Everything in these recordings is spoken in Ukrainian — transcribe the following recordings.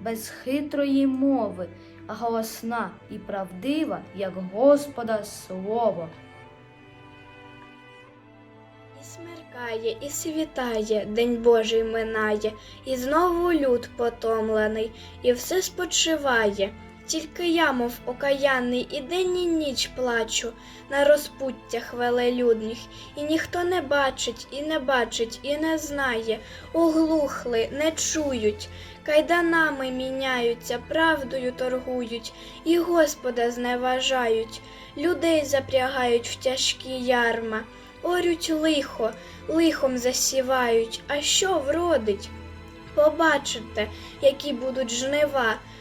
без хитрої мови, голосна і правдива, як Господа слово. І смеркає, і світає, День Божий минає, і знову люд потомлений, і все спочиває. Тільки я, мов окаянний, і день і ніч плачу на розпуттях велелюдних, і ніхто не бачить, і не бачить, і не знає, оглухли, не чують, кайданами міняються, правдою торгують, і Господа зневажають, людей запрягають в тяжкі ярма. Орють лихо, лихом засівають, а що вродить? Побачите, які будуть жнива,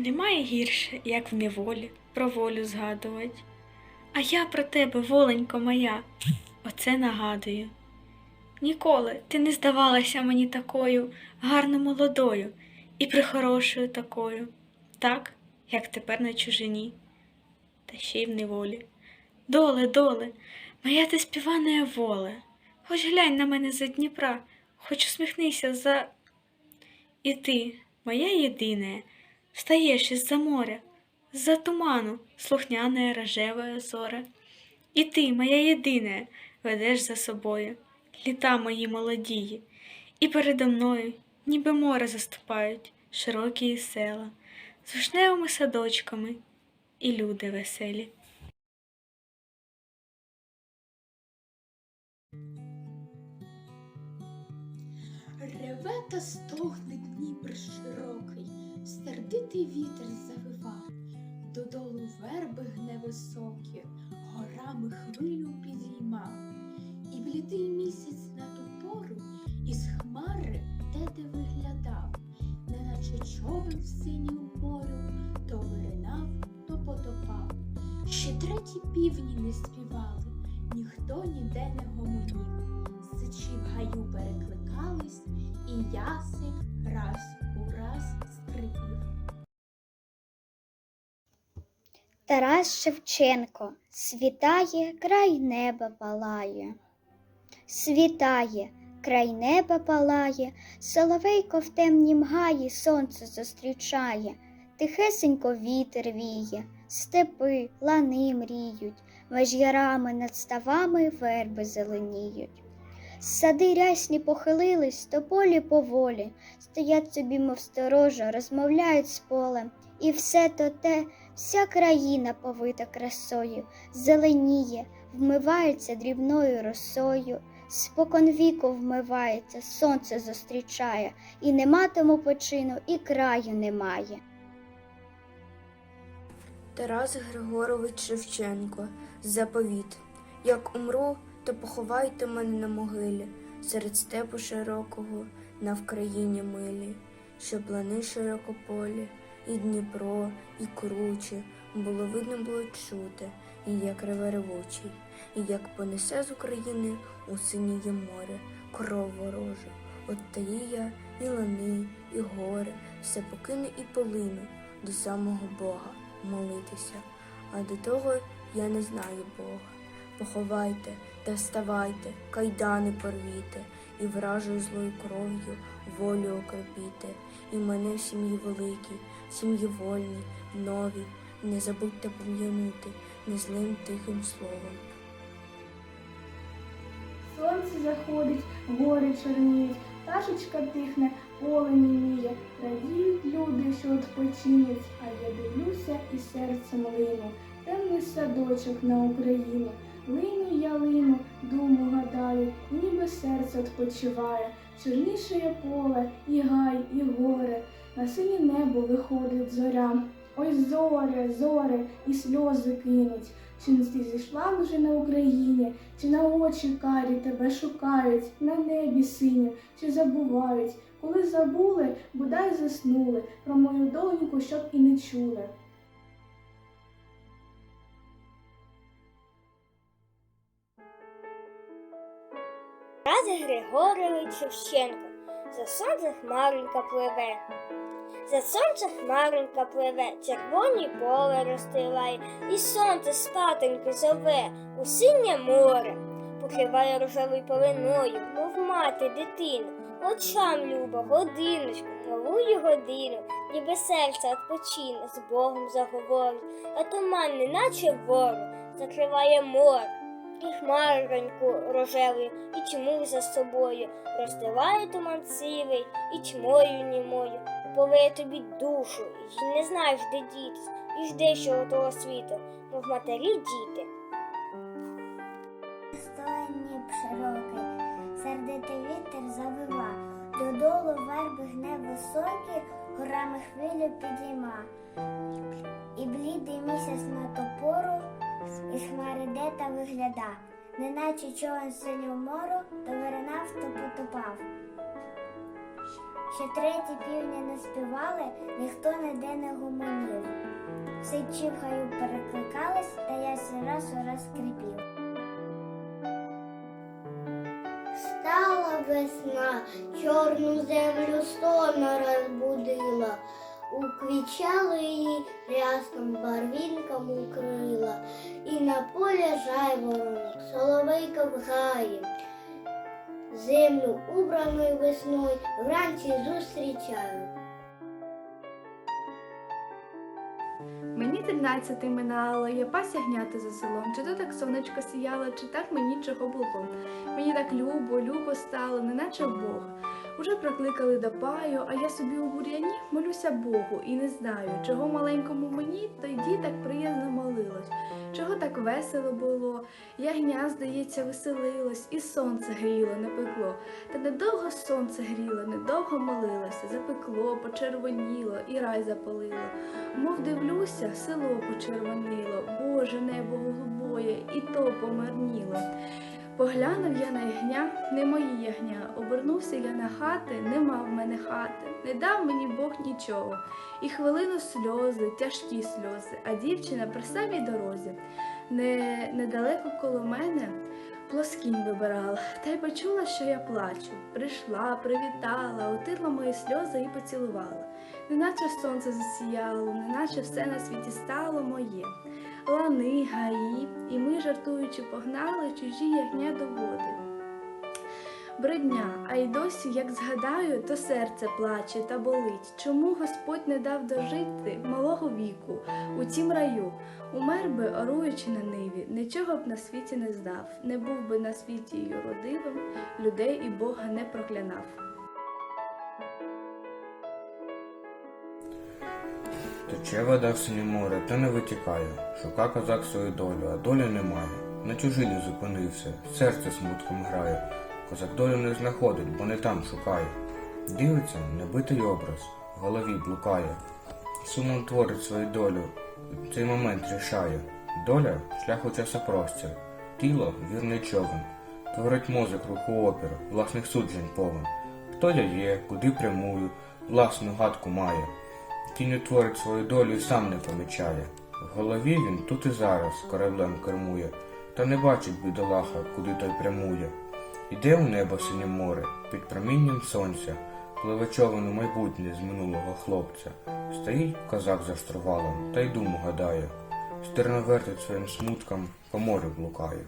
Немає гірше, як в неволі про волю згадувати. А я про тебе, воленько моя, оце нагадую. Ніколи ти не здавалася мені такою гарно молодою і прихорошою такою, так, як тепер на чужині, та ще й в неволі. Доле, доле, моя ти співана воле, хоч глянь на мене за Дніпра, хоч усміхнися за. І ти, моя єдине, встаєш із-за моря, з-за туману, слухняне рожеве зоре. І ти, моя єдине, ведеш за собою літа мої молодії, і передо мною, ніби море заступають широкі села, з вишневими садочками і люди веселі. Реве та стогне Дніпр широкий, сердитий вітер завива, додолу верби гне високі, горами хвилю підійма, і блідий місяць на ту пору із хмари те де виглядав, неначе човен в синю морю, то виринав, то потопав. Ще треті півні не співали, ніхто ніде не гомонів. Сичі в гаю перекликались, і ясик раз у раз скрипів. Тарас Шевченко світає, край неба палає. Світає, край неба палає, соловейко в темнім гаї сонце зустрічає, тихесенько вітер віє, степи, лани мріють, меж ярами над ставами верби зеленіють. Сади рясні похилились, тополі поволі, стоять собі, мов сторожа, розмовляють з полем, і все то те, вся країна повита красою, зеленіє, вмивається дрібною росою, спокон віку вмивається, сонце зустрічає, і нема тому почину, і краю немає. Тарас Григорович Шевченко Заповіт. Як умру, то поховайте мене на могилі серед степу широкого на Вкраїні милі, щоб лани широкополі, і Дніпро, і круче було видно було чути, і як реве ревучий, і як понесе з України у синіє море кров ворожу. От таї я і лани, і гори, все покину і полину до самого Бога молитися, а до того я не знаю Бога. Поховайте та вставайте, кайдани порвіте, і вражою злою кров'ю волю окропіте, і мене в сім'ї великій, в сім'ї вольній, новій, не забудьте пом'янути незлим тихим словом. Сонце заходить, гори чорніють, пташечка тихне, поле німіє, радіють люди, що відпочинуть, а я дивлюся і серцем лину. Темний садочок на Україну. Лину я лину, думу гадаю, ніби серце відпочиває. Чорнішає поле, і гай, і горе, на синє небо виходить зоря. Ой, зоре, зоре, і сльози кинуть. Чи не ти зійшла вже на Україні, чи на очі карі тебе шукають, на небі синю, чи забувають, коли забули, бодай заснули, про мою доньку, щоб і не чули. Тарас Григорович Шевченко. За сонце хмаренька пливе. За сонце хмаренька пливе, червоні поле розстилає, і сонце спатоньки зове у синє море, покриває рожевою полиною, мов мати дитину, очам люба, годиночку, новую годину, ніби серце відпочине, з Богом заговорить, а туман, неначе ворог, закриває море. І хмароньку рожевою, і чму за собою, розстилає туман сивий, і чмою німою, повеє тобі душу, і не знаєш, де дітись, і ждеш чого того світу, мов матері діти. Стоє ніб широкий, сердитий вітер завива, додолу верби гне високі, горами хвилю підійма. І блідий місяць на ту пору із хмари та вигляда, неначе човен синю мору, то виринав, то потопав. Ще треті півні не співали, ніхто ніде не гомонів. Сичі в хаю перекликались, та я раз у раз скрипів. Стала весна, чорну землю стона розбудила, уквічали її рясним барвінком укрила, і на полі жайворонок, соловейка в гаї. Землю убраною весною вранці зустрічаю. Мені тринадцяти минало, я пася гняти за селом. Чи то так сонечко сіяло, чи так мені чого було. Мені так любо, любо стало, неначе Бог. Уже прикликали до паю, а я собі у бур'яні молюся Богу і не знаю, чого маленькому мені тоді так приязно молилось, чого так весело було. Ягня, здається, веселилось, і сонце гріло, не пекло. Та недовго сонце гріло, недовго молилося, запекло, почервоніло і рай запалило. Мов дивлюся, село почервоніло, Боже, небо голубоє, і то помарніло. Поглянув я на ягня, не мої ягня, обернувся я на хати, нема в мене хати, не дав мені Бог нічого. І хвилину сльози, тяжкі сльози, а дівчина при самій дорозі. Не, недалеко коло мене плоскінь вибирала, та й почула, що я плачу. Прийшла, привітала, отирла мої сльози і поцілувала. Неначе сонце засіяло, неначе все на світі стало моє. Лани, гаї, і ми, жартуючи, погнали чужі ягня до води. Бредня, а й досі, як згадаю, то серце плаче та болить. Чому Господь не дав дожити малого віку у тім раю? Умер би, оруючи на ниві, нічого б на світі не здав, не був би на світі й родивим, людей і Бога не проклянав. Тече вода в синє море, та не витікає. Шука козак свою долю, а долі немає. На чужині зупинився, серце смутком грає. Козак долю не знаходить, бо не там шукає. Дивиться, небитий образ, в голові блукає. Сумом творить свою долю, в цей момент рішає. Доля шлях у часопростір, тіло вірний човен. Творить мозок руху опір, власних суджень повен. Хто я є, куди прямую, власну гадку має. Кінь творить свою долю і сам не помічає. В голові він тут і зараз кораблем кермує, та не бачить бідолаха, куди той прямує. Іде у небо синє море, під промінням сонця, пливе човен у майбутнє з минулого хлопця. Стоїть козак за штурвалом, та й думу гадає, стерно вертить своїм смутком, по морю блукає.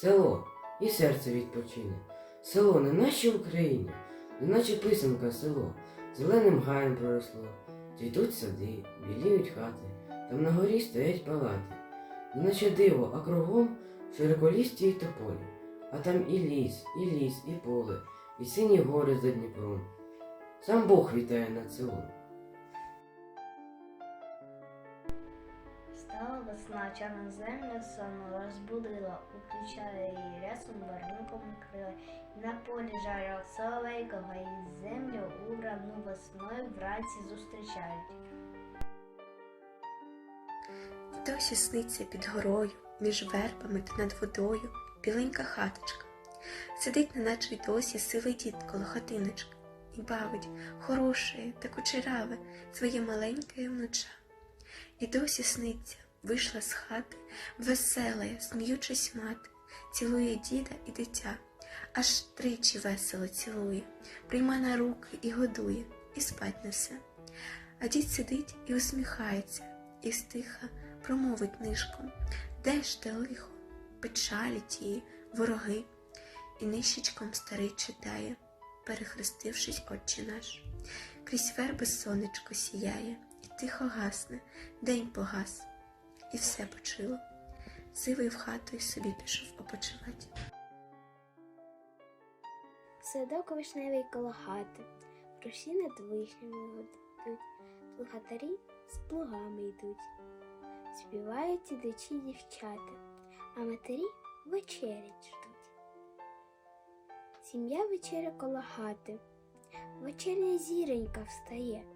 Село і серце відпочине. Село не нашій Україні, неначе писанка село, зеленим гаєм проросло. Цвітуть сади, біліють хати, там на горі стоять палати. Неначе диво, а кругом широколісті й тополі. А там і ліс, і ліс, і поле, і сині гори за Дніпром. Сам Бог вітає над селом. Весна, чорна земля сонно розбудила, укричала її рясом барвинком крила. І на полі жарила соловейкого, і землю у равну весною вранці зустрічають. Досі сниться під горою, між вербами та над водою, біленька хаточка. Сидить, неначе й досі сивий дід коло хатиночки і бавить хороше та кучераве своє маленьке внуча. І досі сниться, вийшла з хати, весела, сміючись мати, цілує діда і дитя, аж тричі весело цілує, прийма на руки і годує, і спать несе. А дід сидить і усміхається, і стиха промовить нишком, де ж те лихо, печалі тії, вороги, і нищечком старий читає, перехрестившись, отче наш. Крізь верби сонечко сіяє, і тихо гасне, день погас, і все почило. Сивий в хату й собі пішов опочивати. Садок вишневий коло хати, руші над вишнями гудуть, плугатарі з плугами йдуть. Співають ідучі дівчата, а матері вечерять ждуть. Сім'я вечеря коло хати, вечерня зіронька встає.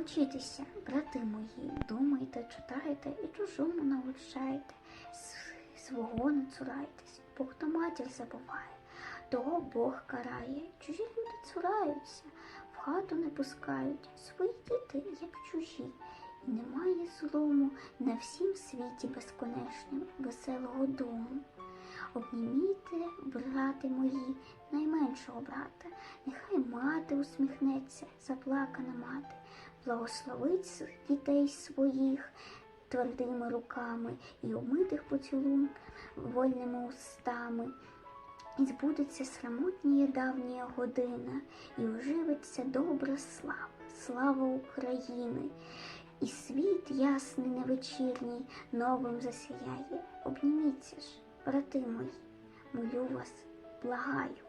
Учітеся, брати мої, думайте, читайте і чужому навчайте, свого не цурайтесь, бо хто матір забуває, того Бог карає, чужі люди цураються, в хату не пускають, свої діти, як чужі. І немає злому на всім світі безконечним веселого дому. Обнімійте, брати мої, найменшого брата, нехай мати усміхнеться, заплакана мати благословить дітей своїх твердими руками і умитих поцілунками вольними устами. І збудеться срамотніє давня година, і оживиться добра слава, слава України. І світ ясний невечірній новим засіяє. Обніміться ж, брати мої, молю вас, благаю.